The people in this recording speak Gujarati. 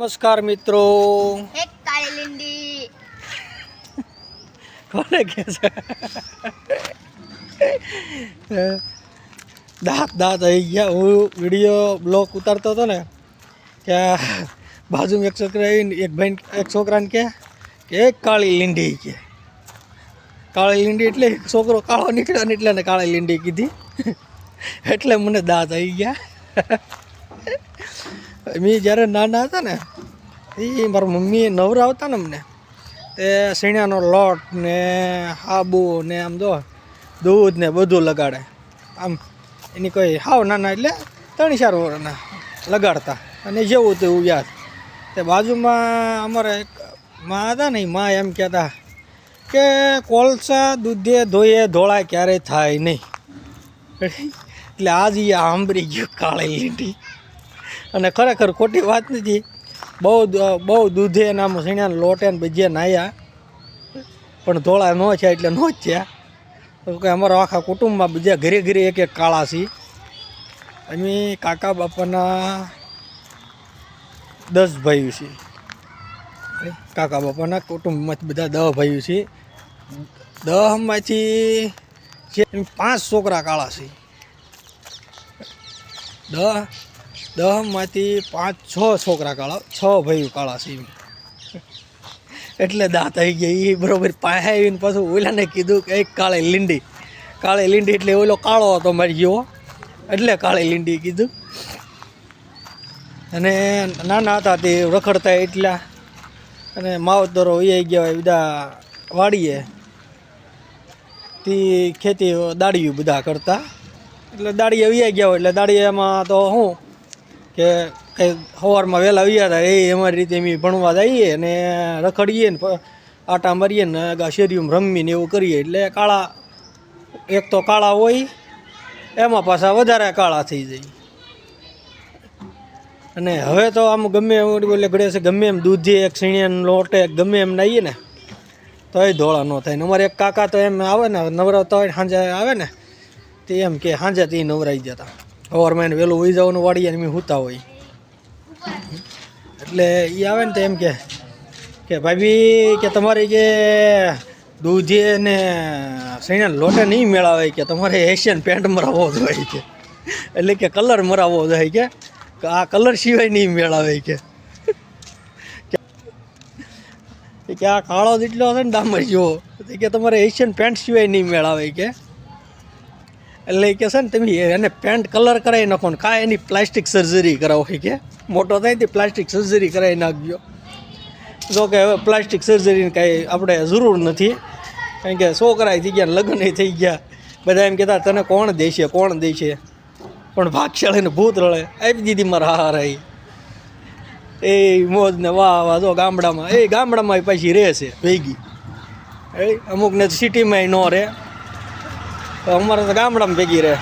નમસ્કાર મિત્રો. એક કાળી લીંડી. કોને કે છે? દાંત દાંત આવી ગયા. હું વીડિયો બ્લોક ઉતારતો હતો ને કે બાજુમાં એક છોકરા આવીને એક ભાઈ એક છોકરાને કે એક કાળી લીંડી કે કાળી લીંડી એટલે એક છોકરો કાળો નીકળ્યો ને એટલે ને કાળી લીંડી કીધી. એટલે મને દાંત આવી ગયા. મેં જ્યારે નાના હતા ને એ મારા મમ્મી નવરાવતા ને અમને, તે સીણાનો લોટ ને હાબુ ને આમ જો દૂધ ને બધું લગાડે. આમ એની કોઈ હાવ નાના એટલે ત્રણ ચાર વર્ષના લગાડતા. અને જેવું તેવું યાદ. તે બાજુમાં અમારે એક મા હતા ને માં એમ કહેતા કે કોલસા દૂધે ધોઈએ ધોળા ક્યારેય થાય નહીં. એટલે આજ એ આંબરી ગયું કાળી લીંડી અને ખરેખર ખોટી વાત નથી. બહુ બહુ દૂધે ને આમ સીણાને લોટે ને ભજીયા નાહ્યા પણ ધોળા ન છે એટલે ન જ તો કે અમારા આખા કુટુંબમાં બીજા ઘરે ઘરે એક એક કાળા છે. અમે કાકા બાપાના દસ ભાઈઓ છે. કાકા બાપાના કુટુંબમાંથી બધા દહ ભાઈઓ છે. દહમાંથી છે પાંચ છોકરા કાળા છે. દહ દહમાંથી પાંચ, છ છોકરા કાળા, છ ભાઈઓ કાળા સિંહ એટલે દાંત આવી ગયા એ બરોબર પાસે આવીને પાછું ઓલાને કીધું કે એક કાળી લીંડી. કાળી લીંડી એટલે ઓલો કાળો હતો મારી જેવો. એટલે કાળી લીંડી કીધું. અને નાના હતા તે રખડતા એટલા. અને માવતરો એ ગયા હોય બધા વાડીએ. તે ખેતી દાડિયું બધા કરતા. એટલે દાડીએ વ્યાઈ ગયા હોય એટલે દાડીયામાં તો શું કે કંઈ સવારમાં વહેલા આવ્યા હતા એ અમારી રીતે અમે ભણવા જઈએ અને રખડીએ ને આટા મારીએ ને આગા શેરીઓમાં રમીને એવું કરીએ. એટલે કાળા, એક તો કાળા હોય, એમાં પાછા વધારે કાળા થઈ જાય. અને હવે તો આમ ગમે એમ એટલે ઘડે છે, ગમે એમ દૂધી એક સીણિયાનો લોટે ગમે એમ નાઈએ ને, તોય ધોળા ન થાય. ને અમારે એક કાકા તો એમ આવે ને નવરાતો સાંજે આવે ને, તે એમ કે સાંજે તે નવરાઈ જતા. સવારમાં એને વહેલું હોઈ જવાનું વાળી અને મેં હોય. એટલે એ આવે ને તો એમ કે કે ભાભી, કે તમારી કે દૂધે ને સૈણા લોટે નહીં મેળાવે કે તમારે એશિયન પેન્ટ મરાવવો જોઈએ કે. એટલે કે કલર મરાવવો જોઈએ કે આ કલર સિવાય નહીં મેળાવે કે. કે આ કાળો જેટલો હશે ને ડામર જેવો કે તમારે એશિયન પેન્ટ સિવાય નહીં મેળાવે કે. એટલે એ કે છે ને, તમે એને પેન્ટ કલર કરાવી નાખો ને, કાંઈ એની પ્લાસ્ટિક સર્જરી કરાવો. કે, મોટો થાય તે પ્લાસ્ટિક સર્જરી કરાવી નાખજો. જો કે હવે પ્લાસ્ટિક સર્જરીની કાંઈ આપણે જરૂર નથી. કારણ કે છોકરા થઈ ગયા લગ્ન થઈ ગયા. બધા એમ કહેતા, તને કોણ દેશે કોણ દેશે? પણ ભાગશાળીને ભૂત રળે આપી દીધી મારા હારા એ એ મોજ ને વાહ વાહ, જો ગામડામાં, એ ગામડામાં પાછી રહે છે, ભેગી. એ અમુકને સિટીમાં ન રહે. અમારે તો ગામડામાં ભેગી રહે.